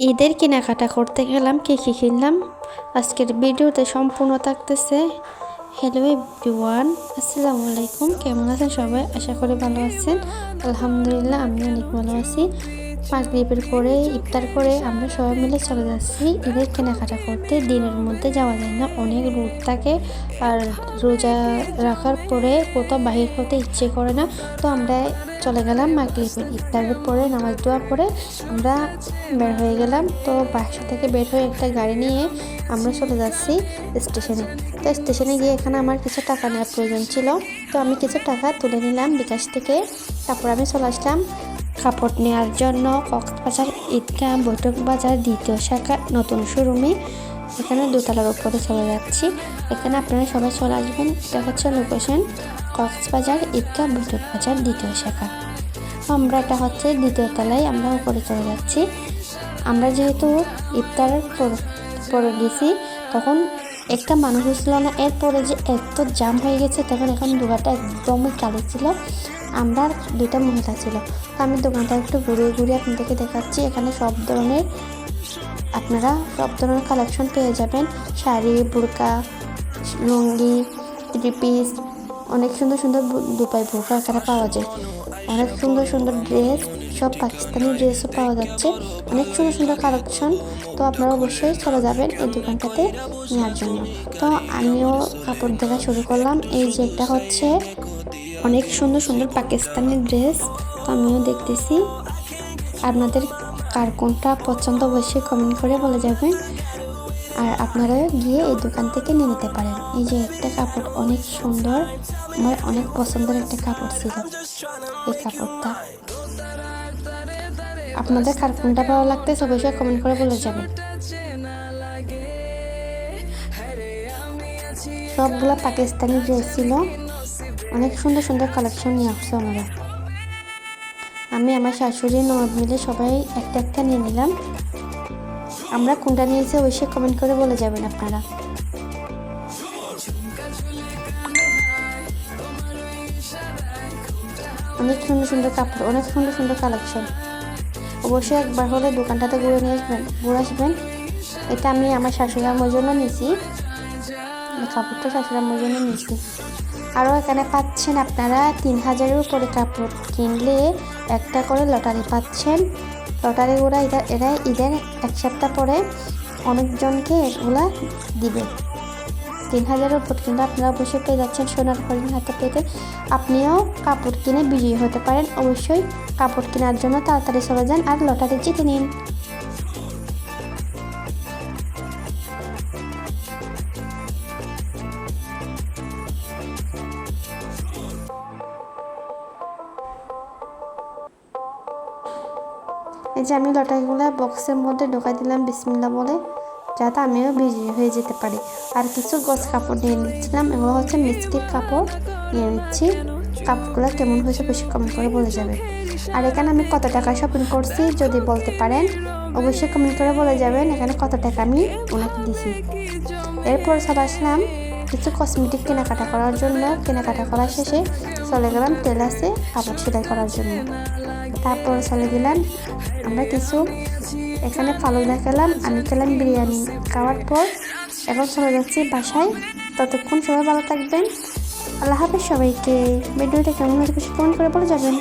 ঈদের কেনাকাটা করতে গেলাম, কী কী কিনলাম। আজকের ভিডিওতে সম্পূর্ণ থাকতেছে। হ্যালো এভরিওয়ান আসসালামু আলাইকুম। কেমন আছেন সবাই? আশা করি ভালো আছেন। আলহামদুলিল্লাহ আমি অনেক ভালো আছি। মাগরিবের পরে ইফতার করে আমরা সবাই মিলে চলে যাচ্ছি। ঈদের কেনাকাটা করতে। দিনের মধ্যে যাওয়া যায় না। অনেক রোদ থাকে আর রোজা রাখার পরে কোথাও বাহির হতে ইচ্ছে করে না। তো আমরা চলে গেলাম মাগরিবের ইফতারের পরে নামাজ দোয়া করে আমরা বের হয়ে গেলাম। তো বাসা থেকে বের হয়ে একটা গাড়ি নিয়ে আমরা চলে যাচ্ছি স্টেশনে। তো স্টেশনে গিয়ে এখানে আমার কিছু টাকা নেওয়ার প্রয়োজন ছিল। তো আমি কিছু টাকা তুলে নিলাম বিকাশ থেকে। তারপর আমি চলে আসলাম কাপড় নেওয়ার জন্য কক্সবাজার ঈদগাহ বৈঠক বাজার দ্বিতীয় শাখা নতুন শোরুমে এখানে দোতলার উপরে চলে যাচ্ছি। এখানে আপনারা সবাই চলে আসবেন। এটা হচ্ছে লোকেশন কক্সবাজার ঈদগাহ বৈঠক বাজার দ্বিতীয় শাখা। আমরা এটা হচ্ছে দ্বিতীয় তলায় আমরা উপরে চলে যাচ্ছি। আমরা যেহেতু ইফতারের পরে গেছি, তখন একটা মানুষ ছিল না, এরপরে যে এত জাম হয়ে গেছে, তখন এখন দোকানটা একদমই কালি ছিল। আমরা দুইটা মহিলা ছিল। তো আমি দোকানটা একটু ঘুরিয়ে ঘুরিয়ে আপনাদেরকে দেখাচ্ছি। এখানে সব ধরনের আপনারা সব ধরনের কালেকশন পেয়ে যাবেন। শাড়ি, বুরকা, লুঙ্গি থ্রি পিস অনেক সুন্দর সুন্দর দুপাই বুরকা এখানে পাওয়া যায়। অনেক সুন্দর সুন্দর ড্রেস সব পাকিস্তানি ড্রেসও পাওয়া যাচ্ছে। অনেক সুন্দর সুন্দর কালেকশন তো আপনারা অবশ্যই চলে যাবেন এই দোকানটাতে নেওয়ার জন্য। তো আমিও কাপড় দেখা শুরু করলাম। এই যে একটা হচ্ছে অনেক সুন্দর সুন্দর পাকিস্তানি ড্রেস তো আমিও দেখতেছি। আপনাদের কার কোনটা পছন্দ অবশ্যই কমেন্ট করে বলে যাবেন। আর আপনারা গিয়ে এই দোকান থেকে নিয়ে নিতে পারেন। এই যে একটা কাপড় অনেক সুন্দর। আমার অনেক পছন্দের একটা কাপড় ছিল। এই কাপড়টা আপনাদের কার কোনটা ভালো লাগতেছে অবশ্যই কমেন্ট করে বলে যাবেন। সবগুলো পাকিস্তানি ড্রেস ছিল। অনেক সুন্দর সুন্দর কালেকশন নিয়ে আসছে আমরা আমি আমার শাশুড়ি ননদ মিলে সবাই একটা একটা নিয়ে নিলাম। আমরা কোনটা নিয়েছি অবশ্যই কমেন্ট করে বলে যাবেন আপনারা। অনেক সুন্দর সুন্দর কাপড়, অনেক সুন্দর সুন্দর কালেকশন অবশ্যই একবার হলে দোকানটাতে ঘুরে নিয়ে আসবেন, ঘুরে আসবেন। এটা আমি আমার শাশুড়ি আমার জন্য নিয়েছি। কাপড়টা শাশুড়ি জন্য নিয়েছি। আরও এখানে পাচ্ছেন আপনারা তিন হাজারের উপরে কাপড় কিনলে একটা করে লটারি পাচ্ছেন। লটারিগুলো এরা এরা ঈদের এক সপ্তাহ পরে অনেকজনকে এগুলা দিবে। তিন হাজারের উপর কিন্তু আপনারা অবশ্যই পেয়ে যাচ্ছেন সোনার হরিণ হাতে পেতে। আপনিও কাপড় কিনে বিজয়ী হতে পারেন। অবশ্যই কাপড় কেনার জন্য তাড়াতাড়ি চলে যান আর লটারি জিতে নিন। এই যে আমি লটারিগুলো বক্সের মধ্যে ঢোকাই দিলাম বিসমিল্লা বলে। যাতে আমিও ভিজি হয়ে যেতে পারি। আর কিছু গছ কাপড় নিয়ে নিচ্ছিলাম, এগুলো হচ্ছে মিষ্টির কাপড় নিয়ে নিচ্ছি। কাপড়গুলো কেমন হয়েছে বেশি কমেন্ট করে বলে যাবে। আর এখানে আমি কত টাকা শপিং করছি যদি বলতে পারেন, অবশ্যই কমেন্ট করে বলে যাবেন এখানে কত টাকা আমি ওনাকে দিছি। এরপর চলে আসলাম কিছু কসমেটিক কেনাকাটা করার জন্য। কেনাকাটা করার শেষে চলে গেলাম টেলাসে কাপড় সেলাই করার জন্য। তারপর চলে গেলাম আমরা কিছু এখানে ফালুদা খেলাম, আমি খেলাম বিরিয়ানি। খাওয়ার পর এখন চলে যাচ্ছি বাসায়। ততক্ষণ সবাই ভালো থাকবেন। আল্লাহ হাফেজ সবাইকে। ভিডিওটা কেমন হয়েছে কমেন্ট করে বলে যাবেন।